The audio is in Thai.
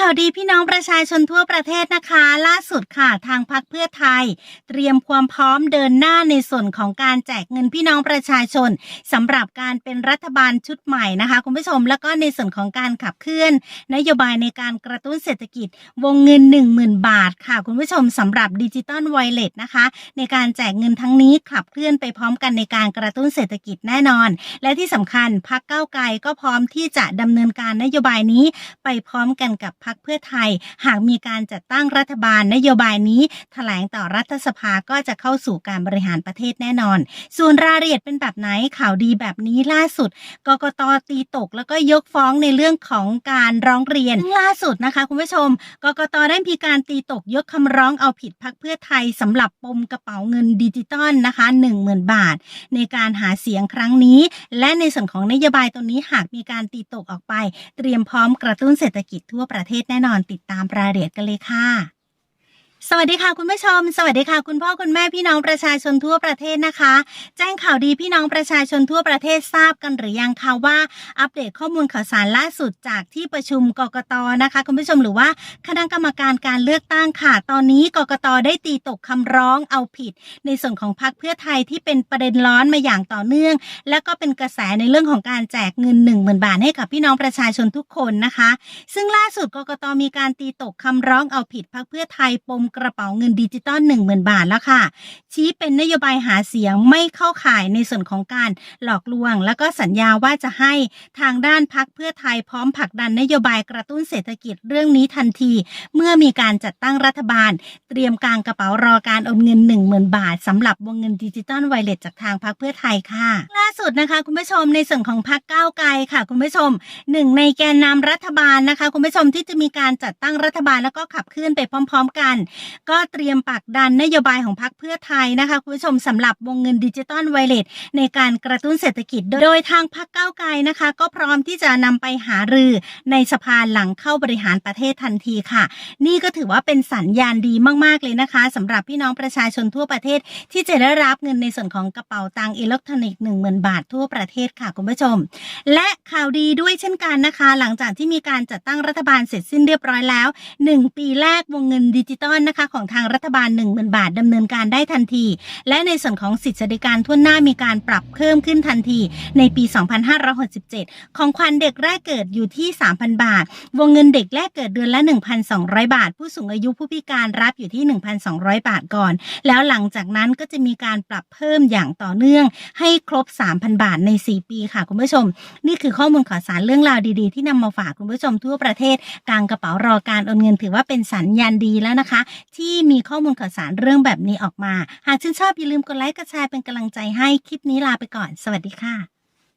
ข่าวดีพี่น้องประชาชนทั่วประเทศนะคะ ล่าสุดค่ะทางพักเพื่อไทย เตรียมความพร้อมเดินหน้าในส่วนของการแจกเงินพี่น้องประชาชนสำหรับการเป็นรัฐบาลชุดใหม่นะคะ คุณผู้ชมแล้วก็ในส่วนของการขับเคลื่อน นโยบายในการกระตุ้นเศรษฐกิจ วงเงิน 10,000 บาทค่ะ คุณผู้ชมสำหรับดิจิตอลไวเลสนะคะ ในการแจกเงินทั้งนี้ขับเคลื่อนไปพร้อมกันในการกระตุ้นเศรษฐกิจแน่นอน และที่สำคัญพักเก้าไกลก็พร้อมที่จะดำเนินการนโยบายนี้ไปพร้อมกันกับพักเพื่อไทย หากมีการจัดตั้งรัฐบาลนโยบายนี้แถลงต่อรัฐสภาก็จะเข้าสู่การบริหารประเทศแน่นอน ส่วนรายละเอียดเป็นแบบไหนข่าวดีแบบนี้ล่าสุดกกตตีตกแล้วก็ยกฟ้องในเรื่องของการร้องเรียนล่าสุดนะคะ คุณผู้ชมกกตได้มีการตีตกยกคำร้องเอาผิดพักเพื่อไทยสำหรับปมกระเป๋าเงินดิจิตอลนะคะ10,000 บาท ในการหาเสียงครั้งนี้ และในส่วนของนโยบายตรงนี้หากมีการตีตกออกไป เตรียมพร้อมกระตุ้นเศรษฐกิจทั่วประเทศแน่นอนติดตามรายละเอียดกันเลยค่ะ สวัสดีค่ะคุณผู้ชม สวัสดีค่ะคุณพ่อคุณแม่พี่น้องประชาชนทั่วประเทศนะคะ แจ้งข่าวดีพี่น้องประชาชนทั่วประเทศทราบกันหรือยังคะว่า อัปเดตข้อมูลข่าวสารล่าสุดจากที่ประชุมกกตนะคะ คุณผู้ชมหรือว่าคณะกรรมการการเลือกตั้งค่ะ ตอนนี้กกตได้ตีตกคำร้องเอาผิด ในส่วนของพรรคเพื่อไทยที่เป็นประเด็นร้อนมาอย่างต่อเนื่อง และก็เป็นกระแสในเรื่องของการแจกเงิน 1 0,000 บาทให้กับพี่น้องประชาชนทุกคนนะคะ ซึ่งล่าสุดกกตมีการตีตกคำร้องเอาผิดพรรคเพื่อไทยปมกระเป๋าเงินดิจิตอล10,000 บาทแล้วค่ะ ชี้เป็นนโยบายหาเสียงไม่เข้าข่ายในส่วนของการหลอกลวง แล้วก็สัญญาว่าจะให้ทางด้านพักเพื่อไทยพร้อมผลักดันนโยบายกระตุ้นเศรษฐกิจเรื่องนี้ทันที เมื่อมีการจัดตั้งรัฐบาล เตรียมกางกระเป๋ารอการโอนเงิน 10,000 บาทสำหรับวงเงินดิจิตอลไวเลสจากทางพักเพื่อไทยค่ะ ล่าสุดนะคะคุณผู้ชมในส่วนของพักก้าวไกลค่ะ คุณผู้ชมหนึ่งในแกนนำรัฐบาลนะคะ คุณผู้ชมที่จะมีการจัดตั้งรัฐบาลแล้วก็ขับเคลื่อนไปพร้อม ๆ กันก็เตรียมปักดันนโยบายของพรรคเพื่อไทยนะคะคุณผู้ชมสำหรับวงเงินดิจิตอลไวเลสในการกระตุ้นเศรษฐกิจ โดยทางพรรคก้าวไกลนะคะ ก็พร้อมที่จะนำไปหารือในสภาหลังเข้าบริหารประเทศทันทีค่ะ นี่ก็ถือว่าเป็นสัญญาณดีมาก ๆ เลยนะคะสำหรับพี่น้องประชาชนทั่วประเทศ ที่จะได้รับเงินในส่วนของกระเป๋าตังค์อิเล็กทรอนิกส์1 0,000บาททั่วประเทศค่ะคุณผู้ชม และข่าวดีด้วยเช่นกันนะคะ หลังจากที่มีการจัดตั้งรัฐบาลเสร็จสิ้นเรียบร้อยแล้ว 1 ปีแรกวงเงินดิจิตอลนะคะของทางรัฐบาล 10,000 บาทดำเนินการได้ทันที และในส่วนของสิทธิสวัสดิการทั่วหน้ามีการปรับเพิ่มขึ้นทันทีในปี 2567 ของขวัญเด็กแรกเกิดอยู่ที่ 3,000 บาท วงเงินเด็กแรกเกิดเดือนละ 1,200 บาท ผู้สูงอายุผู้พิการรับอยู่ที่ 1,200 บาทก่อน แล้วหลังจากนั้นก็จะมีการปรับเพิ่มอย่างต่อเนื่องให้ครบ 3,000 บาทใน 4 ปีค่ะคุณผู้ชม นี่คือข้อมูลข่าวสารเรื่องราวดีๆ ที่นำมาฝากคุณผู้ชมทั่วประเทศกลางกระเป๋ารอการโอนเงินถือว่าเป็นสัญญาณดีแล้วนะคะที่มีข้อมูลข่าวสารเรื่องแบบนี้ออกมา หากชื่นชอบอย่าลืมกดไลค์กดแชร์เป็นกำลังใจให้คลิปนี้ลาไปก่อน สวัสดีค่ะ